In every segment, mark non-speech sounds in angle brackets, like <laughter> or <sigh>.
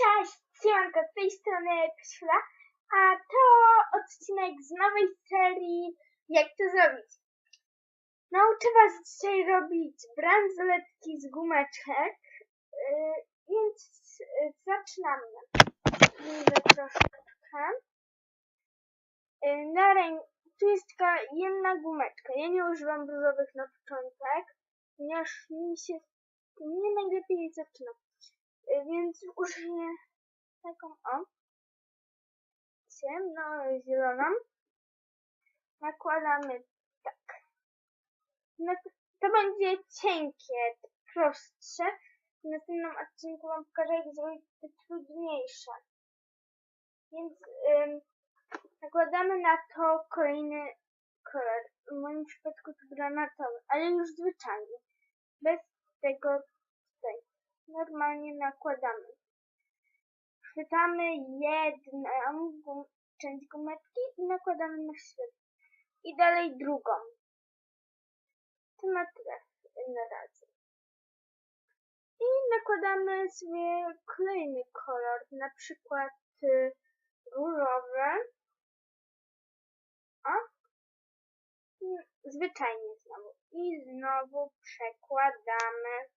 Cześć, siemanko, z tej strony Krzyla, a to odcinek z nowej serii Jak to zrobić. Nauczę Was dzisiaj robić bransoletki z gumeczek, yy, więc yy, zaczynamy. Widzę troszeczkę. Yy, na ręk... Tu jest tylko jedna gumeczka. Ja nie używam różowych na początek, ponieważ mi się nie najlepiej zaczyna. Więc użyję taką o ciemno-zieloną. Nakładamy tak. No to, będzie cienkie, prostsze. W następnym odcinku Wam pokażę, jak zrobić te trudniejsze. Więc ym, nakładamy na to kolejny kolor. W moim przypadku to granatowy, ale już zwyczajny. Bez tego normalnie nakładamy. Chwytamy jedną część gumeczki i nakładamy na środek. I dalej drugą. To na tyle na razie. I nakładamy sobie kolejny kolor, na przykład y, różowy. O. Zwyczajnie znowu. I znowu przekładamy.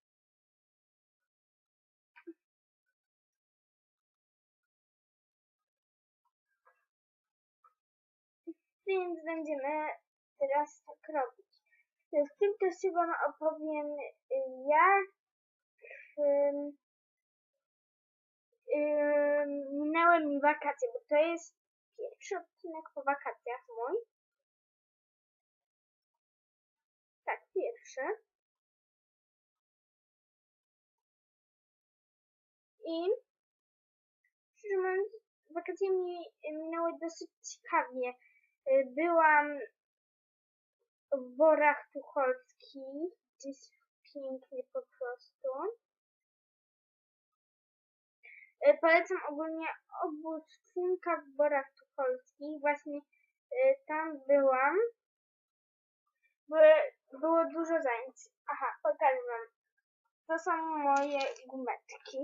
Więc będziemy teraz tak robić. W tym czasie Wam opowiem, jak ym, ym, minęły mi wakacje, bo to jest pierwszy odcinek po wakacjach mój. Tak, pierwszy. I szczerze mówiąc, wakacje mi minęły dosyć ciekawie. Y, Byłam w Borach Tucholskich, gdzieś pięknie po prostu. Y, Polecam ogólnie obóz Funka w Borach Tucholskich. Właśnie y, tam byłam. Było dużo zajęć. Aha, pokażę wam. To są moje gumeczki.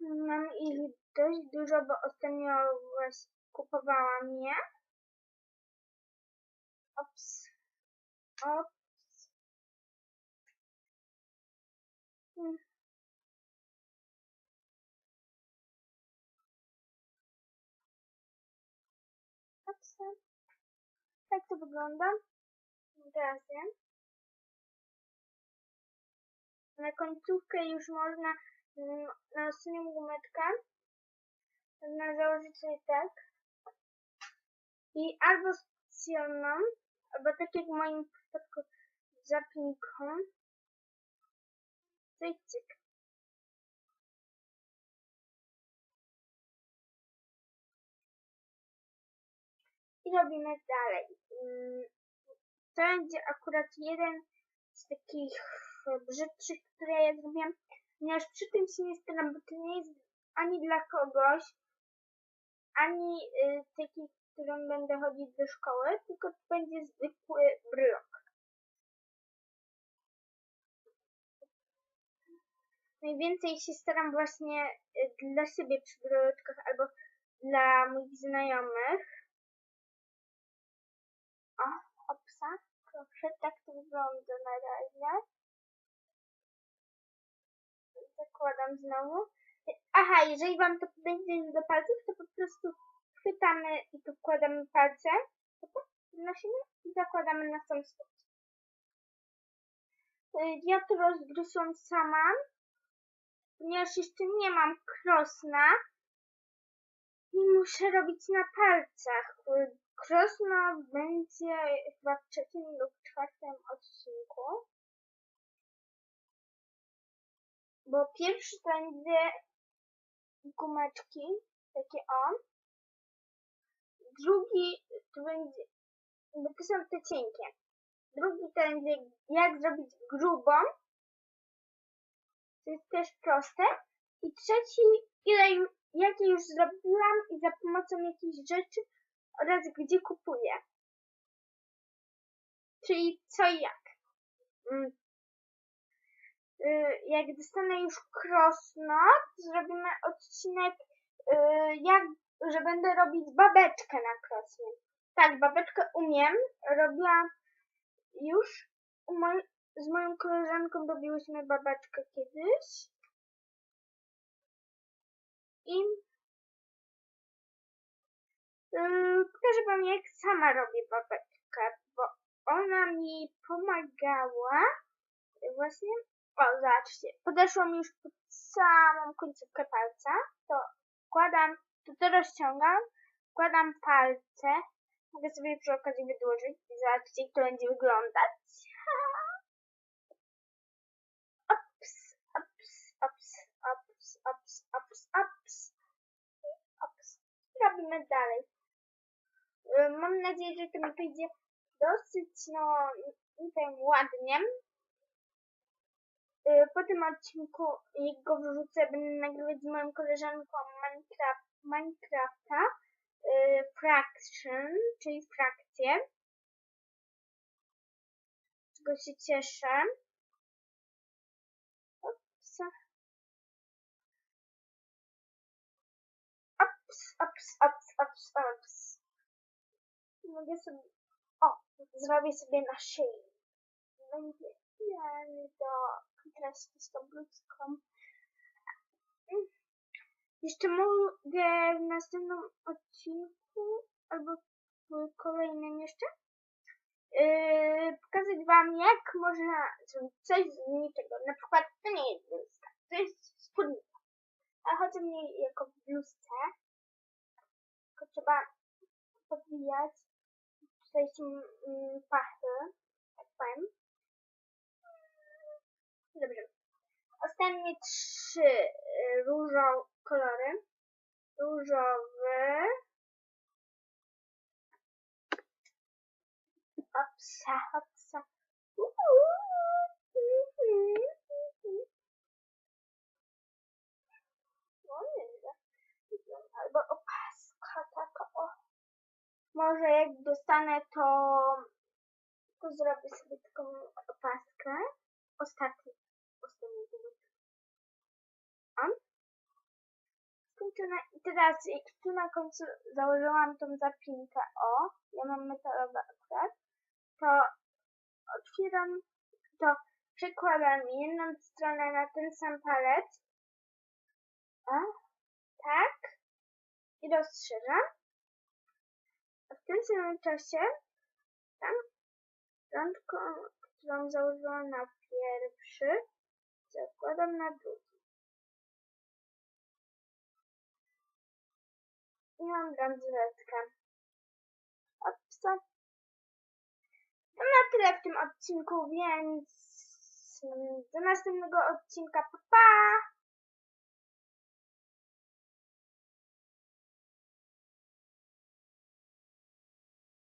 Mam ich dość dużo, bo ostatnio właśnie kupowałam je. Ops. Ops. Hmm. Ops. Tak to wygląda. Teraz wiem. Na końcówkę już można mm, na ostatnią gumeczkę można założyć sobie tak. I albo specjalną, albo tak jak w moim przypadku zapinką. Cyk, cyk. I robimy dalej. Mm, To będzie akurat jeden z takich brzydszych, które ja zrobiłam, ponieważ przy tym się nie staram, bo to nie jest ani dla kogoś, ani y, taki, którym będę chodzić do szkoły, tylko to będzie zwykły brylok. Najwięcej się staram właśnie y, dla siebie przy bryloczkach albo dla moich znajomych. O, opsa. Proszę, tak to wygląda na razie. Zakładam znowu. Aha, jeżeli Wam to już do palców, to po prostu chwytamy i tu wkładamy palce, wnosimy i zakładamy na sam spód. Y, Ja to rozgryzłam sama, ponieważ jeszcze nie mam krosna i muszę robić na palcach. Y, Krosno będzie chyba w trzecim lub czwartym odcinku. Bo pierwszy będzie gumeczki, takie o. Drugi to będzie, bo to są te cienkie. Drugi to będzie jak zrobić grubą. To jest też proste. I trzeci, ile jakie już zrobiłam i za pomocą jakichś rzeczy oraz gdzie kupuję. Czyli co i jak. Mm. y, jak dostanę już krosnot, zrobimy odcinek, y, jak, że będę robić babeczkę na krosnie. Tak, babeczkę umiem. Robiłam już moj, z moją koleżanką robiłyśmy babeczkę kiedyś. I yy, pokażę wam jak sama robię babeczkę, bo ona mi pomagała. Yy, Właśnie, o zobaczcie, podeszłam już pod samą końcówkę palca, to wkładam, to to rozciągam, wkładam palce, mogę sobie przy okazji wydłużyć i zobaczcie jak to będzie wyglądać. <laughs> Ups, ups, ups, ups, ups, ups, ups, ups. Robimy dalej. Y, Mam nadzieję, że to mi wyjdzie dosyć, no, tak ładnie. Y, Po tym odcinku, jak go wrzucę, będę nagrywać z moją koleżanką Minecraft, Minecrafta, y, Fraction, czyli frakcję. Z czego się cieszę. Ups. Ups, ups, ups, ups, ups. Mogę sobie... O, zrobię sobie na szyi. Będzie idealny do kontrastu z tą bluzką. Mm. Jeszcze mogę w następnym odcinku, albo w kolejnym jeszcze, yy, pokazać Wam, jak można zrobić coś z niczego. Na przykład to nie jest bluzka, to jest spódnica. A chodzi mi jako w bluzce, tylko trzeba podwijać są mm, pachy, tak powiem. Dobrze. Ostatnie trzy y, kolory. Różowy. Opsa, opsa. No nie wiem. Albo opaska taka o. Może jak dostanę to, to zrobię sobie taką opaskę. Ostatni tego. A? Skończone. I teraz tu na końcu założyłam tą zapinkę o, ja mam metalowe akurat, to otwieram, to przykładam jedną stronę na ten sam palec. A? Tak. I rozszerzam. A w tym samym czasie tam rączką, którą założyłam na pierwszy, zakładam na drugi. I mam bransoletkę. Opsa. To na tyle w tym odcinku, więc do następnego odcinka. Pa, pa!